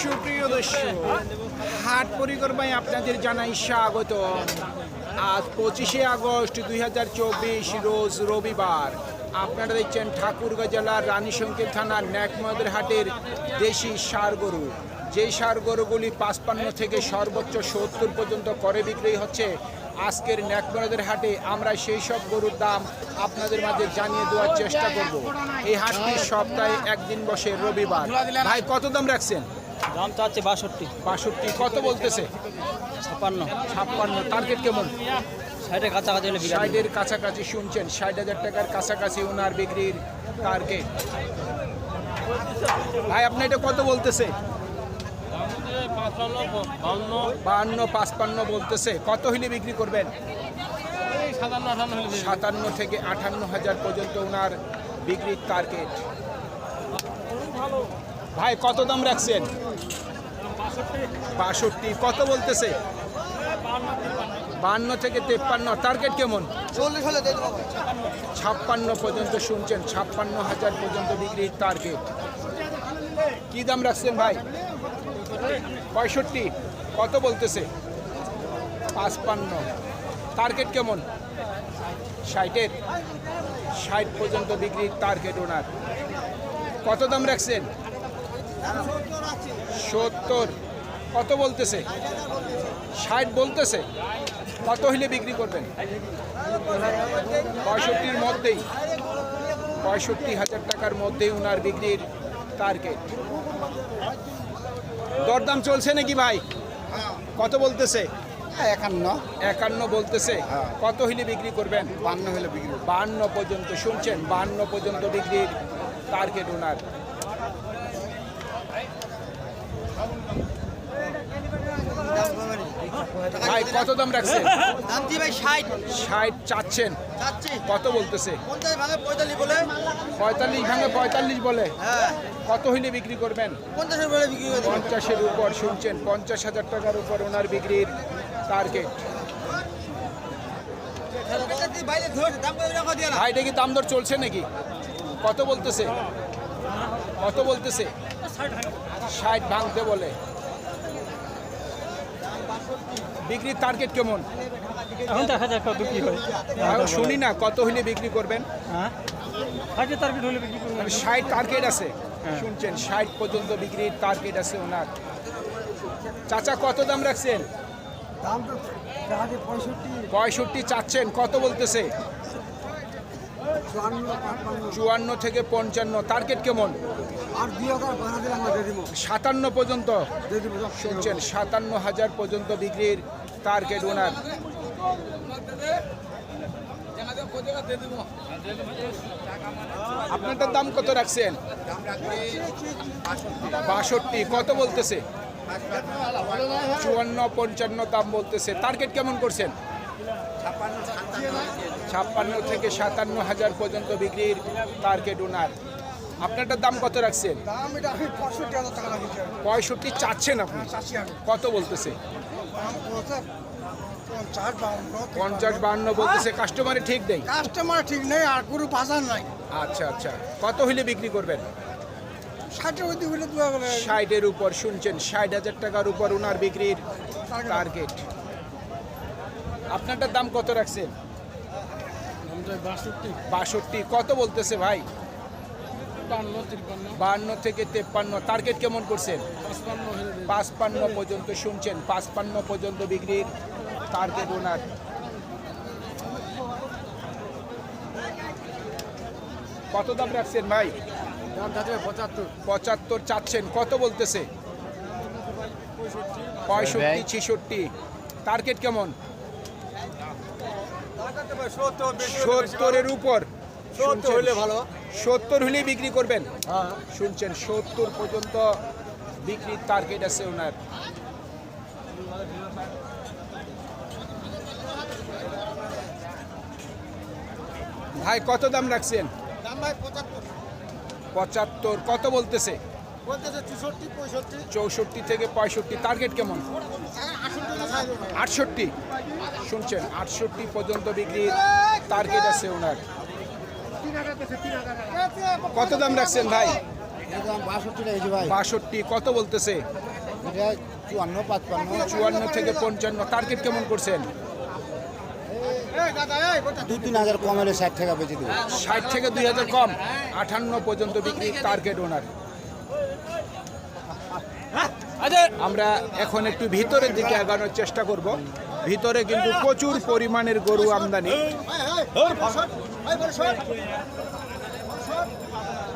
সুপ্রিয় দর্শক, হাট পরিক্রমায় আপনাদের জানাই স্বাগত। আজ পঁচিশে আগস্ট দু হাজার চব্বিশ, রোজ রবিবার। আপনারা দেখছেন ঠাকুরগাঁ জেলার রানীশঙ্কের থানার ন্যাকমদের হাটের দেশি সার গরু। যেই সার গরুগুলি পাঁচপান্ন থেকে সর্বোচ্চ সত্তর পর্যন্ত করে বিক্রি হচ্ছে আজকের ন্যাকমদের হাটে আমরা সেই সব গরুর দাম আপনাদের মাঝে জানিয়ে দেওয়ার চেষ্টা করব। এই হাটটি সপ্তাহে একদিন বসে রবিবার। ভাই কত দাম রাখছেন? দাম চাচ্ছে বাষট্টি। বাষট্টি কত বলতেছে? ছাপ্পান্ন। ছাপ্পান্ন। টার্গেট কেমন? ষাটের কাছাকাছি হলে ষাটের কাছাকাছি শুনছেন ষাট হাজার টাকার কাছাকাছি ওনার বিক্রির টার্গেট ভাই আপনি এটা কত বলতেছে? বাহান্ন পাঁচপান্ন বলতেছে। কত হইলে বিক্রি করবেন? সাতান্ন থেকে আটান্ন হাজার পর্যন্ত ওনার বিক্রির টার্গেট ভাই কত দাম রাখছেন? বাষট্টি। কত বলতেছে? বান্ন থেকে তেপ্পান্ন। টার্গেট কেমন? চল্লিশ হলে ছাপ্পান্ন পর্যন্ত শুনছেন ছাপ্পান্ন হাজার পর্যন্ত বিক্রির টার্গেট কি দাম রাখছেন ভাই? পঁয়ষট্টি। কত বলতেছে? পাঁচপান্ন। টার্গেট কেমন? ষাটের। ষাট পর্যন্ত বিক্রির টার্গেট ওনার কত দাম রাখছেন? সত্তর। কত বলতেছে? ষাট বলতেছে? কত হইলে বিক্রি করবেন? পঁয়ষট্টির মধ্যেই। পঁয়ষট্টি হাজার টাকার মধ্যেই ওনার বিক্রির টার্গেট দরদাম চলছে নাকি ভাই? কত বলতেছে? একান্ন। একান্ন বলতেছে। কত হইলে বিক্রি করবেন? বান্ন হলে বিক্রি বান্ন পর্যন্ত। শুনছেন বান্ন পর্যন্ত বিক্রির টার্গেট ওনার ভাই কত দাম রাখছেন? ভাই ষাট। ষাট চাচ্ছেন। চাচ্ছি কত বলতেছে? পঁয়তাল্লিশ ভাঙে পঁয়তাল্লিশ বলে। হ্যাঁ। কত হইলে বিক্রি করবেন? পঞ্চাশের উপর শুনছেন পঞ্চাশ হাজার টাকার উপর ওনার বিক্রির টার্গেট বাইরে কি দাম দর চলছে নাকি? কত বলতেছে? কত বলতেছে? ষাট ভাঙতে বলে। বিক্রির টার্গেট কেমন? এখন দেখা যাক কত কি হয়। এখন শুনি না কত হইলে বিক্রি করবেন? হ্যাঁ? ষাটের টার্গেট হলে বিক্রি করব মানে ষাট টার্গেট আছে। শুনছেন ষাট পর্যন্ত বিক্রির টার্গেট আছে ওনার। চাচা কত দাম রাখছেন? দাম তো আগে পঁয়ষট্টি। চাচ্ছেন কত বলতেছে? চুয়ান্ন থেকে পঞ্চান্ন টার্গেট কেমন? আর দুই হাজার বাড়া দিলে আমরা দিয়ে দেবো। সাতান্ন পর্যন্ত? শুনছেন সাতান্ন হাজার পর্যন্ত বিক্রির টার্গেট ওনার। আপনারটার দাম কত রাখছেন? বাষট্টি। কত বলতেছে? চুয়ান্ন, পঞ্চান্ন দাম বলতেছে। টার্গেট কেমন করছেন? ছাপ্পান্ন থেকে সাতান্ন হাজার পর্যন্ত বিক্রির টার্গেট ওনার। আপনারটার দাম কত রাখছেন? পঁয়ষট্টি চাচ্ছেন আপনি। কত বলতেছে? পঞ্চাশ বাউন্ন পঞ্চাশ বাহান্ন বলতেছে কাস্টমারে ঠিক নেই? কাস্টমার ঠিক নেই আর কোনো বাজার নাই। আচ্ছা আচ্ছা। কত হইলে বিক্রি করবেন? ষাটের দু হাজার ষাটের উপর শুনছেন? ষাট হাজার টাকার উপর ওনার বিক্রির টার্গেট আপনারটার দাম কত রাখছেন? বাষট্টি। বাষট্টি। কত বলতেছে ভাই? বান্ন বাহান্ন থেকে তেপ্পান্ন। টার্গেট কেমন করছেন? পাঁচপান্ন পর্যন্ত শুনছেন? পাঁচপান্ন পর্যন্ত বিক্রির টার্গেট ওনার কত দাম রাখছেন ভাই? পঁচাত্তর। পঁচাত্তর চাচ্ছেন কত বলতেছে? পঁয়ষট্টি ছেষট্টি। টার্গেট কেমন? সত্তরের উপর। সত্তর হলে ভালো। সত্তর হলে বিক্রি করবেন? হ্যাঁ। শুনছেন সত্তর পর্যন্ত বিক্রির টার্গেট আছে ওনার। ভাই কত দাম রাখছেন? দাম ভাই পঁচাত্তর। পঁচাত্তর কত বলতেছে? চৌষট্টি থেকে পঁয়ষট্টি টার্গেট কেমন? আটষট্টি। শুনছেন আটষট্টি পর্যন্ত বিক্রির টার্গেট আছে ওনার। কত দাম রাখছেন ভাই? বাষট্টি কত বলতেছে? চুয়ান্ন থেকে পঞ্চান্ন টার্গেট কেমন করছেন? দু তিন হাজার কম হলে ষাট টাকা বেঁচে দেবো। ষাট থেকে দুই হাজার কম। আটান্ন পর্যন্ত বিক্রি টার্গেট ওনার আমরা এখন একটু ভিতরের দিকে আগানোর চেষ্টা করব। ভিতরে কিন্তু প্রচুর পরিমাণের গরু আমদানি।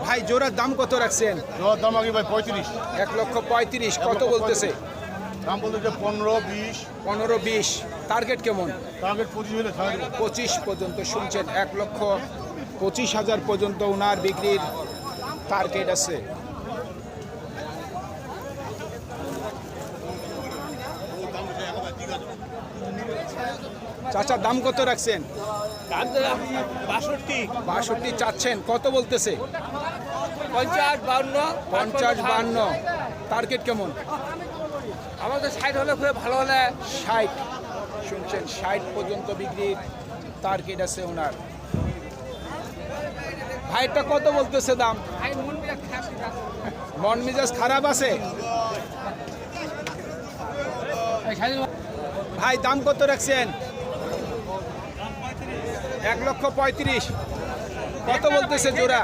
ভাই জোড়ার দাম কত রাখছেন? দাম আগে ভাই পঁয়ত্রিশ। এক লক্ষ পঁয়ত্রিশ। কত বলতেছে? দাম বলতে যে পনেরো বিশ। পনেরো বিশ। টার্গেট কেমন? টার্গেট পঁচিশ হলে পঁচিশ পর্যন্ত শুনছেন এক লক্ষ পঁচিশ হাজার পর্যন্ত ওনার বিক্রির টার্গেট আছে। চাচা দাম কত রাখছেন? বাষট্টি। বাষট্টি চাচ্ছেন কত বলতেছে? পঞ্চাশ বাউন্ন। পঞ্চাশ বান্ন টার্গেট কেমন? আমাদের সাইড হলে খুব ভালো হলে ষাট। শুনছেন ষাট পর্যন্ত বিক্রির টার্গেট আছে ওনার। ভাইটা কত বলতেছে দাম? মন মেজাজ খারাপ আছে? ভাই দাম কত রাখছেন? এক লক্ষ পঁয়ত্রিশ। কত বলতেছে জোড়া?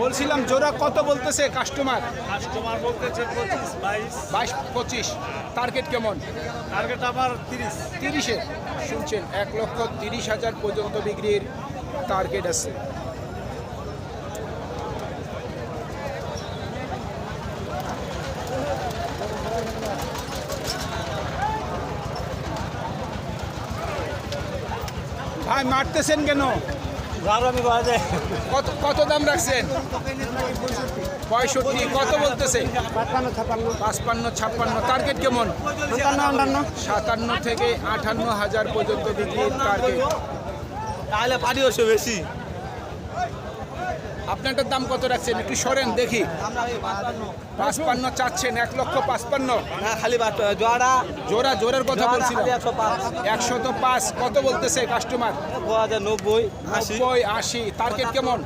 বলছিলাম জোড়া কত বলতেছে কাস্টমার কাস্টমার বলতেছে পঁচিশ বাইশ। বাইশ পঁচিশ। টার্গেট কেমন? টার্গেট আমার তিরিশ। তিরিশে? শুনছেন এক লক্ষ তিরিশ হাজার পর্যন্ত বিক্রির টার্গেট আছে। ভাই মারতেছেন কেন? কত কত দাম রাখছেন? পঁয়ষট্টি কত বলতেছে? পাঁচপান্ন ছাপ্পান্ন টার্গেট কেমন? সাতান্ন আটান্ন। সাতান্ন থেকে আটান্ন হাজার পর্যন্ত বিক্রির টার্গেট তাহলে পানি বেশি। আপনারটার দাম কত রাখছেন? একটু সরেন দেখি। পাঁচপান্ন চাচ্ছেন এক লক্ষ পাঁচপান্ন। খালি জোয়ারা। জোড়া জোরের কথা বলছিলাম। একশো তো পাঁচ কত বলতেছে কাস্টমার দু হাজার নব্বই আশি। নব্বই আশি। টার্গেট কেমন?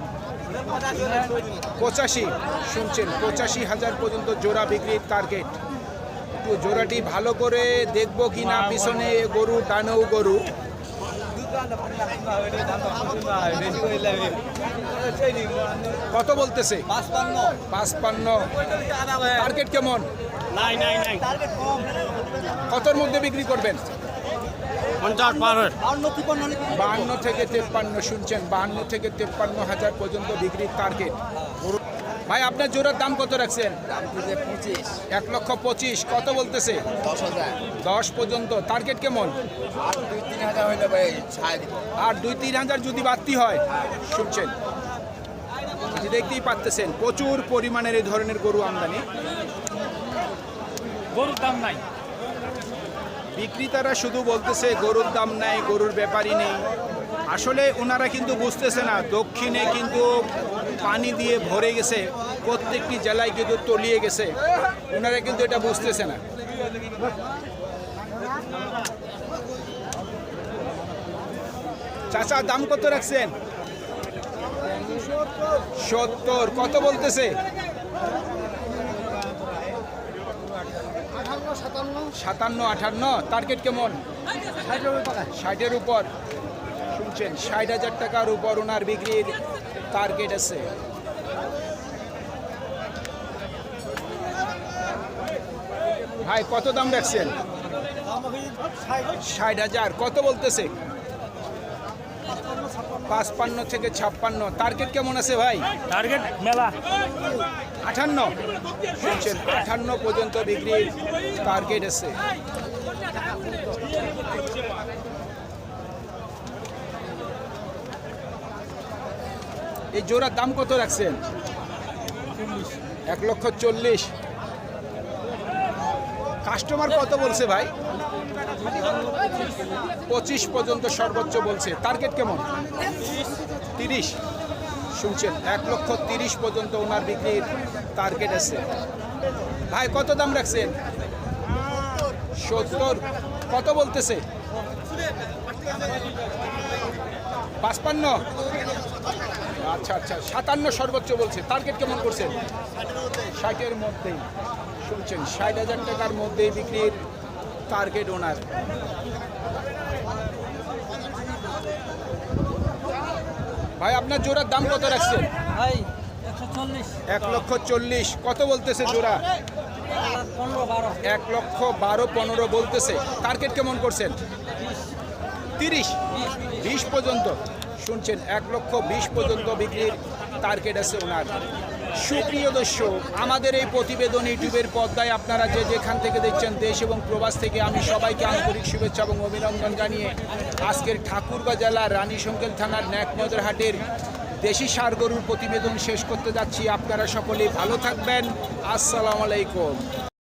পঁচাশি। শুনছেন পঁচাশি হাজার পর্যন্ত জোড়া বিক্রির টার্গেট একটু জোড়াটি ভালো করে দেখব কি না পিছনে গরু ডানেও গরু। কত বলতেছে? টার্গেট কেমন? কতর মধ্যে বিক্রি করবেন? বাহান্ন থেকে তেপ্পান্ন শুনছেন বাহান্ন থেকে তেপ্পান্ন হাজার পর্যন্ত বিক্রির টার্গেট ভাই আপনার জোড়ার দাম কত রাখছেন? এক লক্ষ পঁচিশ কত বলতেছে? দশ পর্যন্ত টার্গেট কেমন? আর দুই তিন হাজার যদি বাড়তি হয় শুনছেন? দেখতেই পাচ্তেছেন প্রচুর পরিমাণের এই ধরনের গরু আমদানি। গরুর দাম নাই। বিক্রেতারা শুধু বলতেছে গরুর দাম নাই গরুর ব্যাপারই নেই। আসলে ওনারা কিন্তু বুঝতেছে না, দক্ষিণে কিন্তু পানি দিয়ে ভরে গেছে, প্রত্যেকটি জেলায় কিন্তু তলিয়ে গেছে। ওনারা কিন্তু এটা বুঝতেছে না। চাচা, দাম কত রাখছেন? সত্তর, কত বলতেছে? সাতান্ন, আঠান্ন টার্গেট কেমন? ষাটের উপর। শুনছেন ষাট হাজার টাকার উপর ওনার বিক্রির টার্গেট আছে। ভাই কত দাম রাখছেন? ষাট হাজার। কত বলতেছে? পাঁচপান্ন থেকে ছাপ্পান্ন। টার্গেট কেমন আছে ভাই? টার্গেট মেলা। আঠান্ন। শুনছেন আঠান্ন পর্যন্ত বিক্রির টার্গেট আছে। এই জোড়ার দাম কত রাখছেন? এক লক্ষ চল্লিশ। কাস্টমার কত বলছে ভাই? পঁচিশ পর্যন্ত সর্বোচ্চ বলছে। টার্গেট কেমন? তিরিশ। শুনছেন, এক লক্ষ তিরিশ পর্যন্ত ওনার বিক্রির টার্গেট আছে। ভাই, কত দাম রাখছেন? সত্তর। কত বলতেছে? পাঁচপান্ন। আচ্ছা আচ্ছা সাতান্ন সর্বোচ্চ বলছে। টার্গেট কেমন করছেন? ষাটের মধ্যেই। শুনছেন ষাট হাজার টাকার মধ্যেই বিক্রির টার্গেট ওনার ভাই আপনার জোড়ার দাম কত রাখছেন? ভাই এক লক্ষ চল্লিশ। কত বলতেছে জোড়া? এক লক্ষ বারো। পনেরো বলতেছে। টার্গেট কেমন করছেন? তিরিশ। বিশ পর্যন্ত। শুনছেন, এক লক্ষ বিশ পর্যন্ত বিক্রির টার্গেট আছে ওনার। সুপ্রিয় দর্শক, আমাদের এই প্রতিবেদন ইউটিউবের পর্দায় আপনারা যে যেখান থেকে দেখছেন, দেশ এবং প্রবাস থেকে আমি সবাইকে আন্তরিক শুভেচ্ছা এবং অভিনন্দন জানিয়ে আজকের ঠাকুরগাঁ জেলার রানী সংকেল থানার ন্যাকমদের হাটের দেশি সার গরুর প্রতিবেদন শেষ করতে যাচ্ছি। আপনারা সকলেই ভালো থাকবেন। আসসালামু আলাইকুম।